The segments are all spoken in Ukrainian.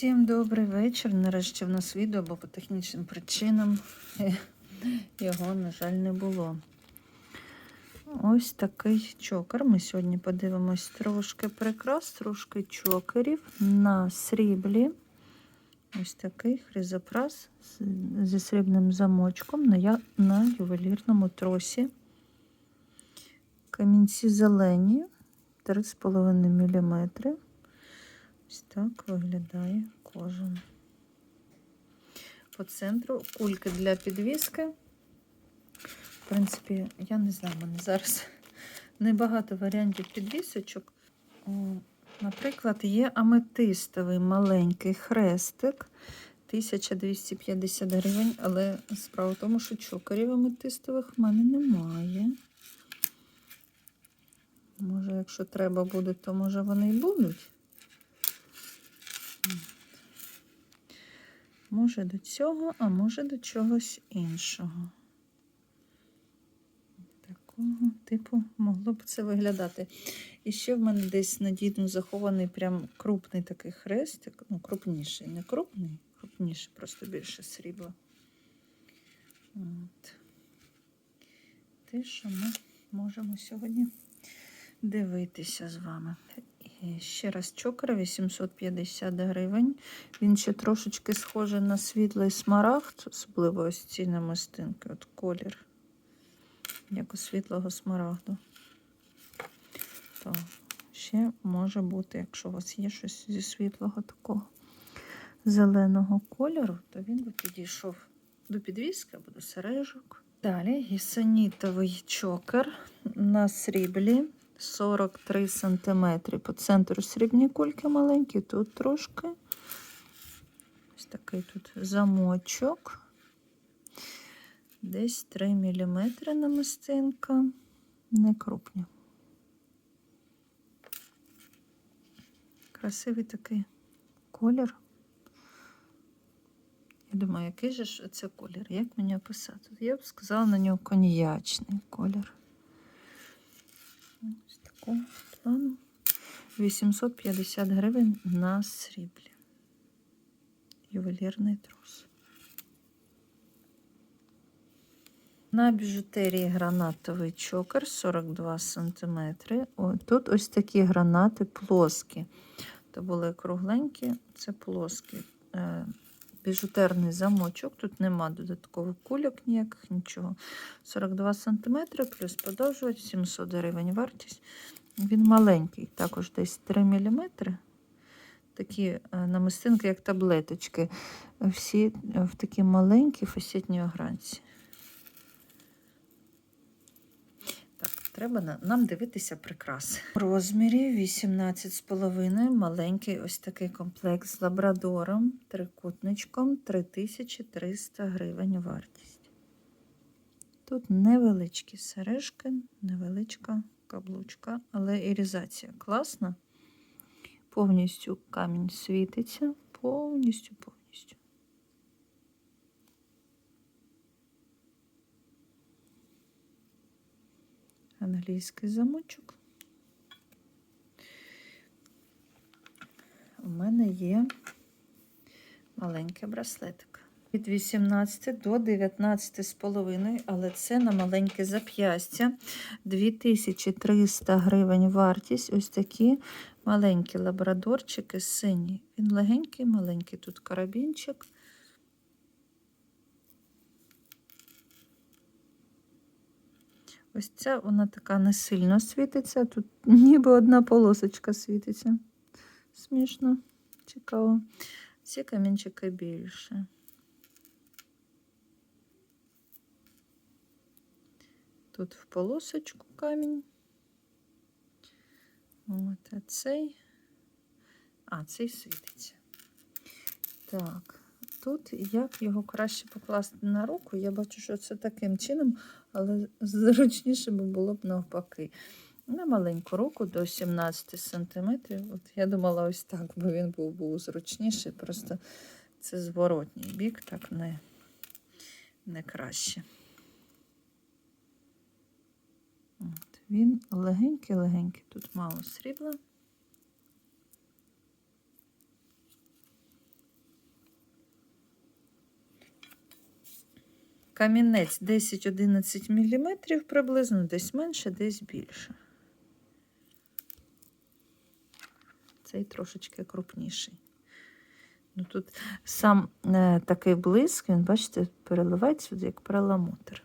Всім добрий вечір. Нарешті в нас відео, бо по технічним причинам його, на жаль, не було. Ось такий чокер. Ми сьогодні подивимось трошки прикрас, трошки чокерів на сріблі. Ось такий хризопрас зі срібним замочком на, на ювелірному тросі. Камінці зелені 3,5 мм. Ось так виглядає кожен. По центру кульки для підвіски. В принципі, я не знаю, в мене зараз небагато варіантів підвісочок. Наприклад, є аметистовий маленький хрестик 1250 гривень, але справа в тому, що чокерів аметистових в мене немає. Може, якщо треба буде, то може вони й будуть. Може до цього, а може до чогось іншого. Такого типу могло б це виглядати. І ще в мене десь надійно захований прям крупний такий хрестик. Ну, крупніший, не крупний, крупніший, просто більше срібла. От. Те, що ми можемо сьогодні дивитися з вами. Ще раз чокер 850 гривень. Він ще трошечки схожий на світлий смарагд, особливо ось ці намистинки, от колір, як у світлого смарагду. То ще може бути, якщо у вас є щось зі світлого такого зеленого кольору, то він би підійшов до підвіски або до сережок. Далі гісанітовий чокер на сріблі. 43 см. По центру срібні кульки маленькі, тут трошки. Ось такий тут замочок. Десь 3 мм намистинка. Не крупні. Красивий такий колір. Я думаю, який же це колір? Як мені описати? Я б сказала на нього коньячний колір. Такого плану. 850 гривень на сріблі. Ювелірний трос. На біжутерії гранатовий чокер 42 см. Тут ось такі гранати плоскі. То були кругленькі, це плоскі. Біжутерний замочок. Тут нема додаткових кульок ніяких, нічого. 42 см плюс подовжувач, 700 гривень вартість. Він маленький, також десь 3 мм. Такі е, намистинки, як таблеточки. Всі в такі маленькі фасетні огранці. Так, треба нам дивитися прикраси. В розмірі 18,5 маленький ось такий комплект з лабрадором, трикутничком 3300 гривень вартість. Тут невеличкі сережки, невеличка каблучка, але ірізація класна. Повністю камінь світиться, повністю, повністю. Англійський замочок. У мене є маленький браслетик. Від 18 до 19 з половиною, але це на маленьке зап'ястя. 2300 гривень вартість. Ось такі маленькі лабрадорчики сині. Він легенький, маленький тут карабінчик. Ось ця вона така не сильно світиться. Тут ніби одна полосочка світиться. Смішно, цікаво. Ці камінчики більше. Тут в полосочку камінь. От, а цей. А, цей світиться. Так, тут як його краще покласти на руку, я бачу, що це таким чином, але зручніше би було б навпаки. На маленьку руку до 17 см. От я думала, ось так, бо він був, був зручніший, просто це зворотній бік, так не, не краще. От, він легенький-легенький, тут мало срібла. Камінець 10-11 мм приблизно, десь менше, десь більше. Цей трошечки крупніший. Ну, тут сам е, такий блиск, він, бачите, переливається як перламутр.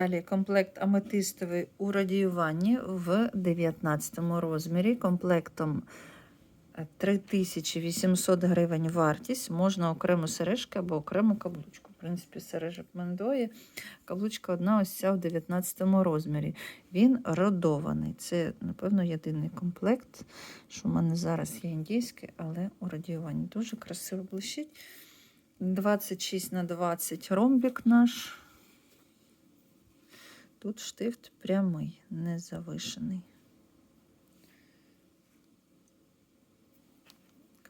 Далі комплект аметистовий у радіюванні в 19 розмірі. Комплектом 3800 гривень вартість. Можна окрему сережки або окрему каблучку. В принципі, сережок мендої. Каблучка одна ось ця в 19 розмірі. Він родований. Це, напевно, єдиний комплект, що в мене зараз є індійський, але у радіюванні дуже красиво блищить. 26 на 20 ромбік наш. Тут штифт прямий, не завишений.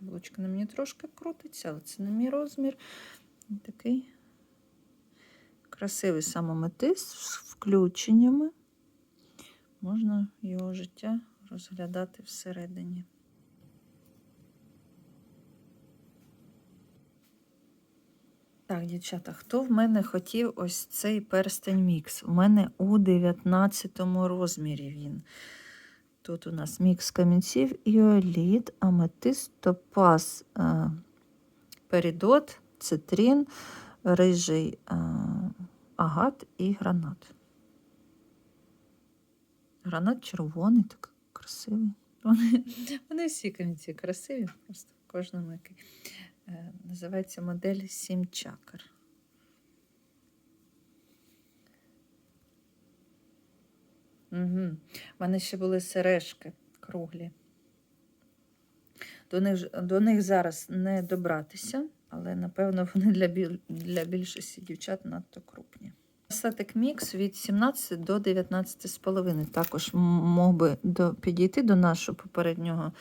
Каблучка на мені трошки крутиться, але це не мій розмір. Такий красивий самометист з включеннями. Можна його життя розглядати всередині. Так, дівчата, хто в мене хотів ось цей перстень мікс? У мене у 19 розмірі він. Тут у нас мікс камінців, іоліт, аметист, топаз, е, перідот, цитрін, рижий е, агат і гранат. Гранат червоний, такий красивий. Вони, вони всі камінці красиві, просто в кожному який. Е, Називається модель 7 чакр. Угу. У мене ще були сережки круглі. До них, до них зараз не добратися, але, напевно, вони для, біль, для більшості дівчат надто крупні. Сетик мікс від 17 до 19,5. Також мог би до, підійти до нашого попереднього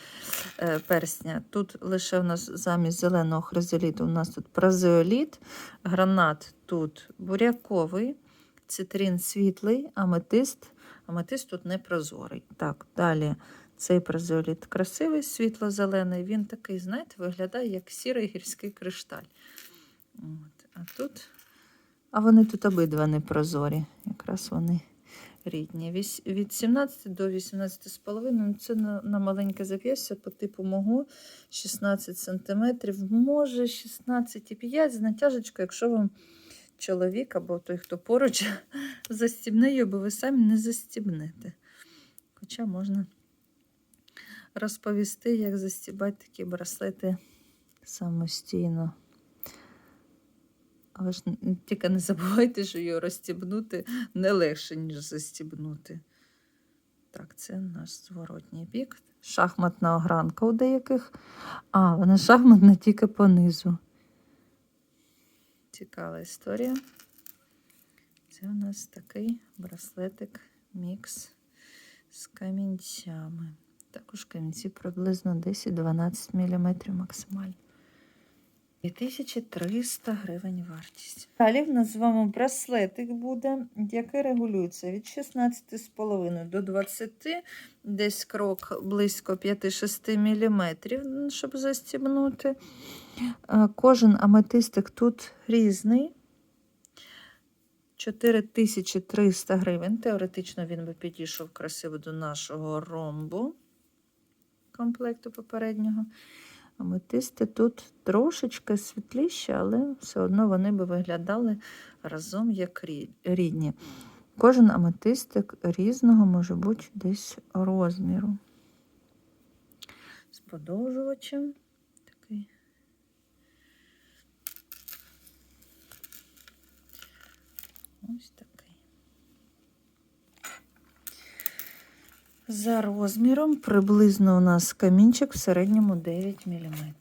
е, персня. Тут лише у нас замість зеленого хризоліту у нас тут празеоліт, гранат тут буряковий, цитрин світлий, аметист. Аметист тут не прозорий. Так, далі цей празеоліт красивий, світло-зелений. Він такий, знаєте, виглядає як сірий гірський кришталь. От. А тут, а вони тут обидва не прозорі. Якраз вони рідні. Від 17 до 18,5 ну, це на, маленьке зап'ястя по типу мого 16 см, може 16,5 з натяжечкою, якщо вам чоловік або той, хто поруч, застібне бо ви самі не застібнете. Хоча можна розповісти, як застібати такі браслети самостійно. Але ж тільки не забувайте, що його розстібнути не легше, ніж застібнути. Так, це наш зворотній бік. Шахматна огранка у деяких. А, вона шахматна тільки понизу. Цікава історія. Це у нас такий браслетик мікс з камінцями. Також камінці приблизно 10-12 мм максимально. 2300 гривень вартість. Далі в нас з вами браслетик буде, який регулюється від 16,5 до 20, десь крок близько 5-6 мм, щоб застібнути. Е, Кожен аметистик тут різний. 4300 гривень. Теоретично він би підійшов красиво до нашого ромбу комплекту попереднього. Аметисти тут трошечки світліші, але все одно вони би виглядали разом як рідні. Кожен аметистик різного може бути десь розміру. З подовжувачем такий. Ось такий. За розміром приблизно у нас камінчик в середньому 9 мм.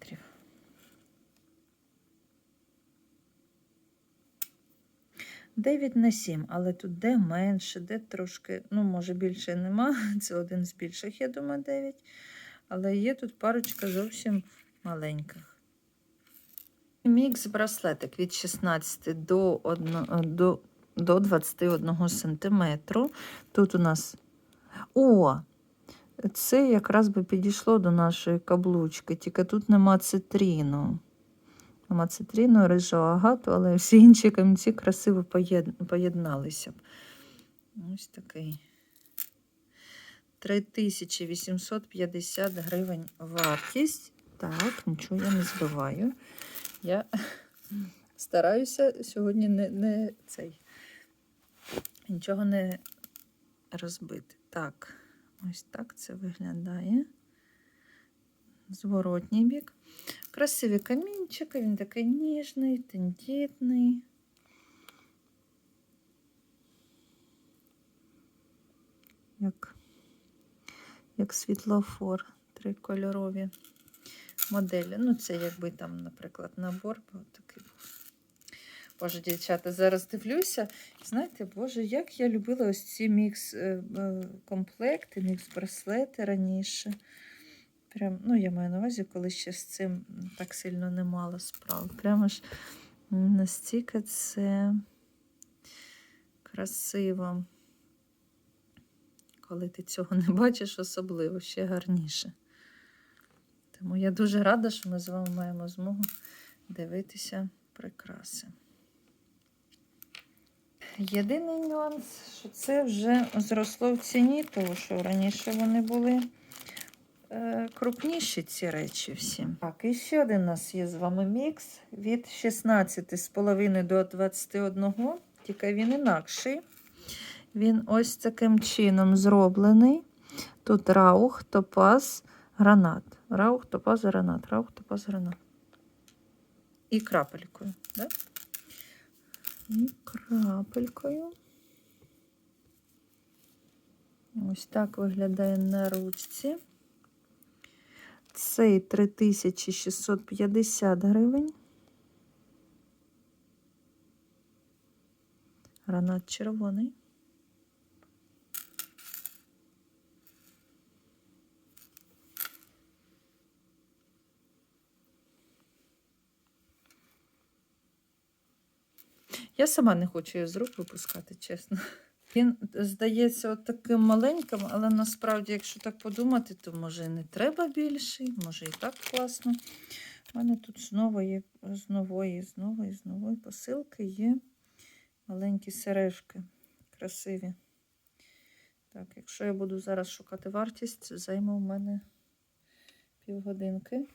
Дев'ять на 7, але тут де менше, де трошки, ну, може, більше нема. Це один з більших, я думаю, 9. Але є тут парочка зовсім маленьких. Мікс браслетик від 16 до, 1, до, до 21 см. Тут у нас о, це якраз би підійшло до нашої каблучки, тільки тут нема цитріну. нема цитрину, рижого агату, але всі інші камінці красиво поєдналися б. Ось такий. 3850 гривень вартість. Так, нічого я не збиваю. Я стараюся сьогодні не, не цей. Нічого не розбити. Так, ось так це виглядає. Зворотній бік. Красиві камінчики, він такий ніжний, тендітний. Як, як світлофор, трикольорові моделі. Ну, це якби там, наприклад, набор. Боже, дівчата, зараз дивлюся. Знаєте, Боже, як я любила ось ці мікс е, е, комплекти, мікс браслети раніше. Прям, ну, я маю на увазі, коли ще з цим так сильно не мала справ. Прямо ж настільки це красиво. Коли ти цього не бачиш, особливо ще гарніше. Тому я дуже рада, що ми з вами маємо змогу дивитися прикраси. Єдиний нюанс, що це вже зросло в ціні, тому що раніше вони були е, крупніші ці речі всі. Так, і ще один у нас є з вами мікс від 16,5 до 21, тільки він інакший. Він ось таким чином зроблений. Тут раух, топаз, гранат. Раух, топаз, гранат, раух, топаз, гранат. І крапелькою. Да? І крапелькою. Ось так виглядає на ручці. Цей 3650 гривень. Гранат червоний. Я сама не хочу його з рук випускати, чесно. Він здається от таким маленьким, але насправді, якщо так подумати, то може і не треба більший, може і так класно. У мене тут знову є з нової, з нової, з нової посилки є маленькі сережки. Красиві. Так, якщо я буду зараз шукати вартість, займе у мене півгодинки.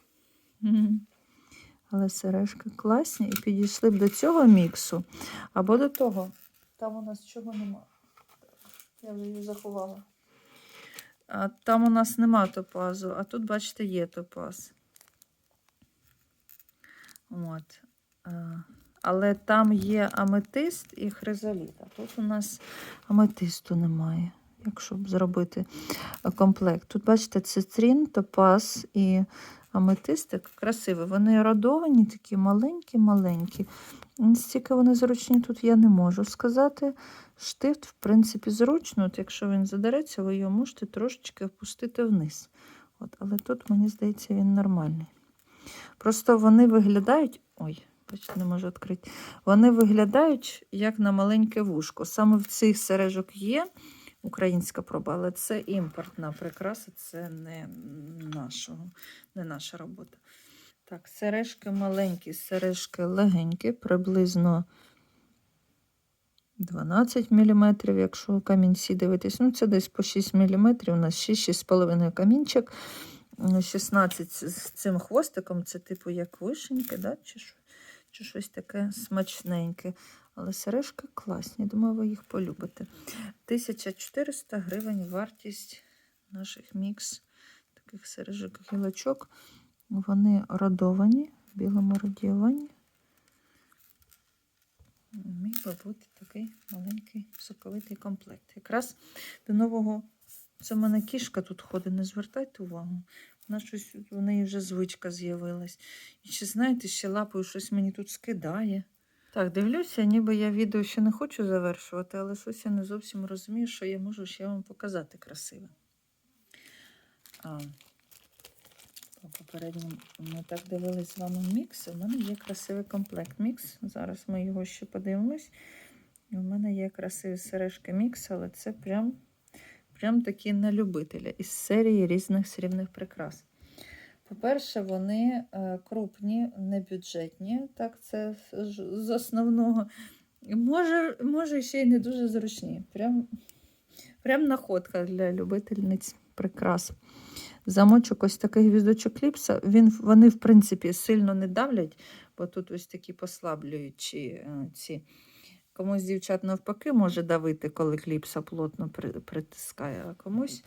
Але сережки класні і підійшли б до цього міксу. Або до того. Там у нас чого нема. Я вже її заховала. А там у нас нема топазу, а тут, бачите, є топаз. От. Але там є аметист і хризоліт. А тут у нас аметисту немає, якщо б зробити е, комплект. Тут, бачите, цитрин, топаз і аметистик красиві. Вони родовані, такі маленькі-маленькі. Стільки вони зручні тут я не можу сказати. Штифт, в принципі, зручно. От Якщо він задереться, ви його можете трошечки опустити вниз. От, Але тут, мені здається, він нормальний. Просто вони виглядають. Ой, бачите, не можу відкрити. Вони виглядають як на маленьке вушко. Саме в цих сережок є українська проба, але це імпортна прикраса, це не, нашого, не наша робота. Так, сережки маленькі, сережки легенькі, приблизно 12 мм, якщо камінці дивитись. Ну, це десь по 6 мм, у нас 6-6,5 камінчик. 16 з цим хвостиком, це типу як вишеньки, да? чи, чи щось таке смачненьке. Але сережки класні, думаю, ви їх полюбите. 1400 гривень вартість наших мікс таких сережок гілочок. Вони родовані, в білому радіюванні. Міг би бути такий маленький соковитий комплект. Якраз до нового. Це в мене кішка тут ходить, не звертайте увагу. Вона щось, у неї вже звичка з'явилась. І ще, знаєте, ще лапою щось мені тут скидає. Так, дивлюся, ніби я відео ще не хочу завершувати, але щось я не зовсім розумію, що я можу ще вам показати красиве. А, по попередньому ми так дивились з вами мікс. У мене є красивий комплект мікс. Зараз ми його ще подивимось. У мене є красиві сережки мікс, але це прям, прям такі на любителя із серії різних срібних прикрас. По-перше, вони е, крупні, не бюджетні, так, це з основного. Може, може, ще й не дуже зручні. Прям, прям находка для любительниць прикрас. Замочок ось такий гвіздочок кліпса. Він, вони, в принципі, сильно не давлять, бо тут ось такі послаблюючі е, ці. Комусь дівчат навпаки може давити, коли кліпса плотно притискає, а комусь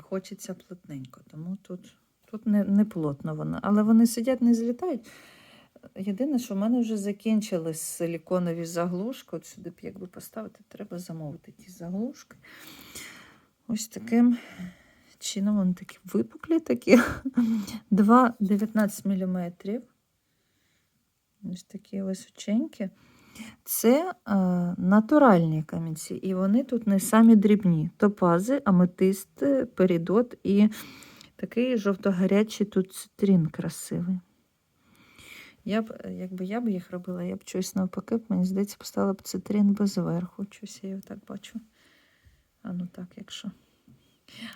хочеться плотненько. Тому тут, тут не, не плотно вона. Але вони сидять, не злітають. Єдине, що в мене вже закінчились силіконові заглушки. От сюди б якби поставити, треба замовити ті заглушки. Ось таким чином вони такі випуклі такі. 2,19 мм. Ось такі височенькі. Це е, натуральні камінці, і вони тут не самі дрібні. Топази, аметист, перідот і такий жовто-гарячий тут цитрин красивий. Я б, е, якби я б їх робила, я б щось навпаки, мені здається, поставила б цитрин без верху. Щось я його так бачу. А ну так, якщо.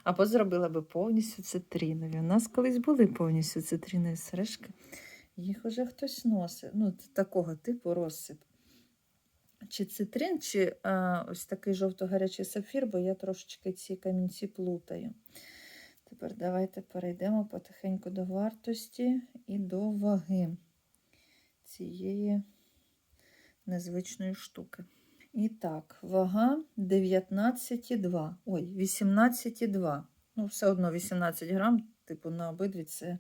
Або зробила би повністю цитринові. У нас колись були повністю цитринові сережки. Їх уже хтось носить. Ну, такого типу розсип. Чи цитрин, чи а, ось такий жовто-гарячий сапфір, бо я трошечки ці камінці плутаю. Тепер давайте перейдемо потихеньку до вартості і до ваги цієї незвичної штуки. І так, вага 19,2. Ой, 18,2. Ну, все одно 18 грам, типу, на обидві це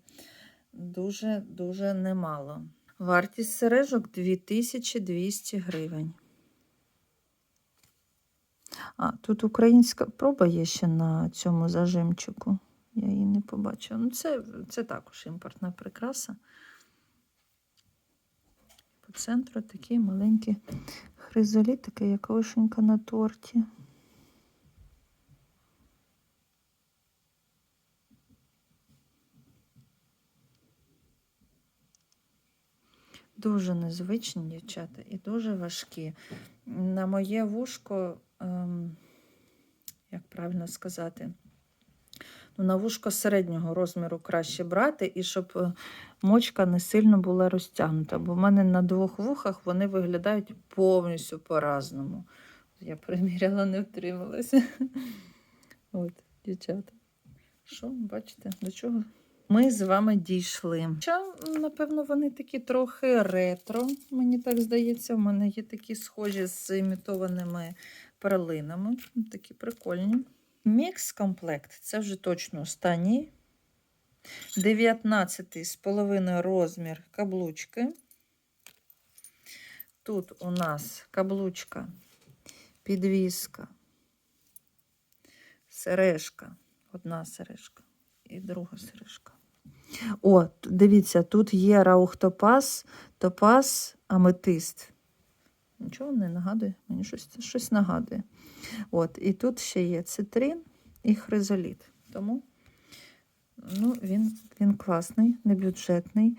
дуже-дуже немало. Вартість сережок 2200 гривень. А, тут українська проба є ще на цьому зажимчику. Я її не побачила. Ну, це, це також імпортна прикраса. По центру такий маленький хризоліт, такий, як вишенька на торті. Дуже незвичні дівчата і дуже важкі. На моє вушко, ем, як правильно сказати, ну, на вушко середнього розміру краще брати, і щоб е, мочка не сильно була розтягнута. Бо в мене на двох вухах вони виглядають повністю по-разному. Я приміряла, не втрималася. От, дівчата. Що, бачите, до чого? Ми з вами дійшли. Хоча, напевно, вони такі трохи ретро, мені так здається. У мене є такі схожі з імітованими перлинами. Такі прикольні. Мікс комплект це вже точно останній. 19 з половиною розмір каблучки. Тут у нас каблучка, підвіска, сережка, одна сережка і друга сережка. О, дивіться, тут є раухтопаз, топаз, аметист. Нічого не нагадує, мені щось, щось нагадує. От, і тут ще є цитрин і хризоліт. Тому ну, він, він класний, небюджетний.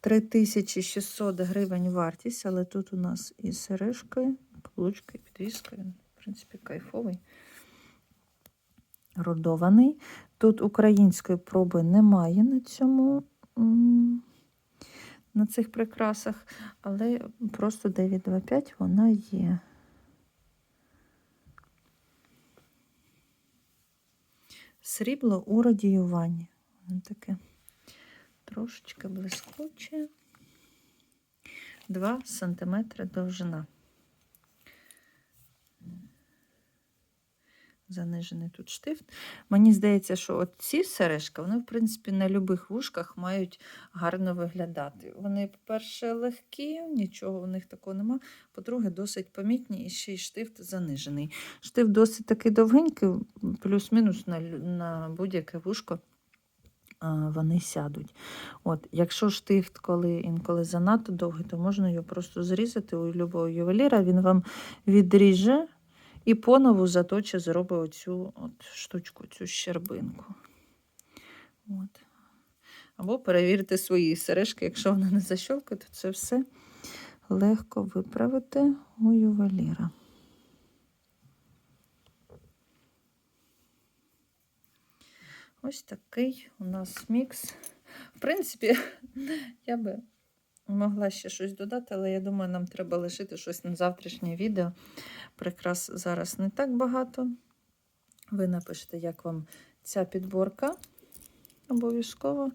3600 гривень вартість, але тут у нас і сережка, і каблучка, і підвіска. Він, в принципі, кайфовий. Родований. Тут української проби немає на цьому. На цих прикрасах, але просто 925 вона є. Срібло у радіюванні. Воно таке трошечки блискуче. 2 см довжина. Занижений тут штифт. Мені здається, що от ці сережки, вони, в принципі, на любих вушках мають гарно виглядати. Вони, по-перше, легкі, нічого в них такого нема. По-друге, досить помітні і ще й штифт занижений. Штифт досить такий довгенький, плюс-мінус на, на будь-яке вушко вони сядуть. От, якщо штифт, коли інколи занадто довгий, то можна його просто зрізати у любого ювеліра, він вам відріже і понову заточить, зробить оцю от штучку, цю щербинку. От. Або перевірте свої сережки, якщо вона не защолкає, то це все легко виправити у ювеліра. Ось такий у нас мікс. В принципі, я би могла ще щось додати, але я думаю, нам треба лишити щось на завтрашнє відео. Прикрас зараз не так багато. Ви напишете, як вам ця підборка обов'язково.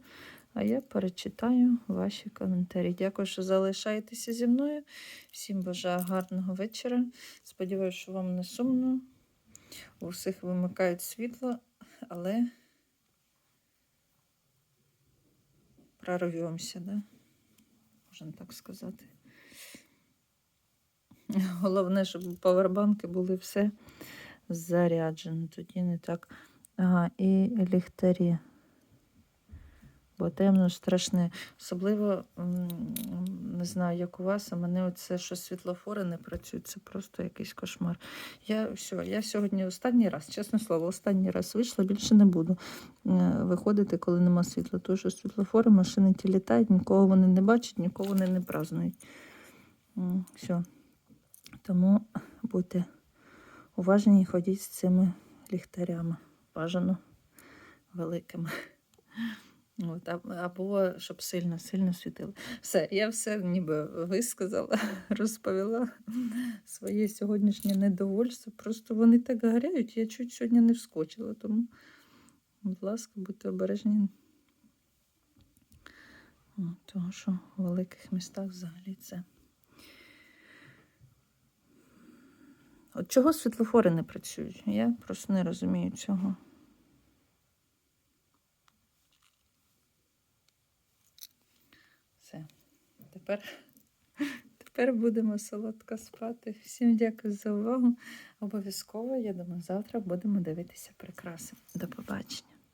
А я перечитаю ваші коментарі. Дякую, що залишаєтеся зі мною. Всім бажаю гарного вечора. Сподіваюся, що вам не сумно. У всіх вимикають світло, але прорвемося, да? можна так сказати. Головне, щоб павербанки були все заряджені. Тоді не так. Ага, і ліхтарі. Бо темно страшне. Особливо не знаю, як у вас, а мене оце, що світлофори не працюють, це просто якийсь кошмар. Я все, я сьогодні останній раз, чесне слово, останній раз вийшла, більше не буду е, виходити, коли нема світла. Тому що світлофори, машини ті літають, нікого вони не бачать, нікого вони не празднують. М, Все. Тому будьте уважні і ходіть з цими ліхтарями. Бажано великими. От, або щоб сильно, сильно світило. Все, я все ніби висказала, розповіла своє сьогоднішнє недовольство. Просто вони так гаряють, я чуть сьогодні не вскочила. Тому, будь ласка, будьте обережні. Тому що в великих містах взагалі це. От чого світлофори не працюють? Я просто не розумію цього. Все. Тепер, тепер будемо солодко спати. Всім дякую за увагу. Обов'язково, я думаю, завтра будемо дивитися прикраси. До побачення.